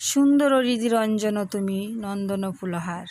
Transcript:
সুন্দর হৃদিরঞ্জন তুমি নন্দন ফুলহার।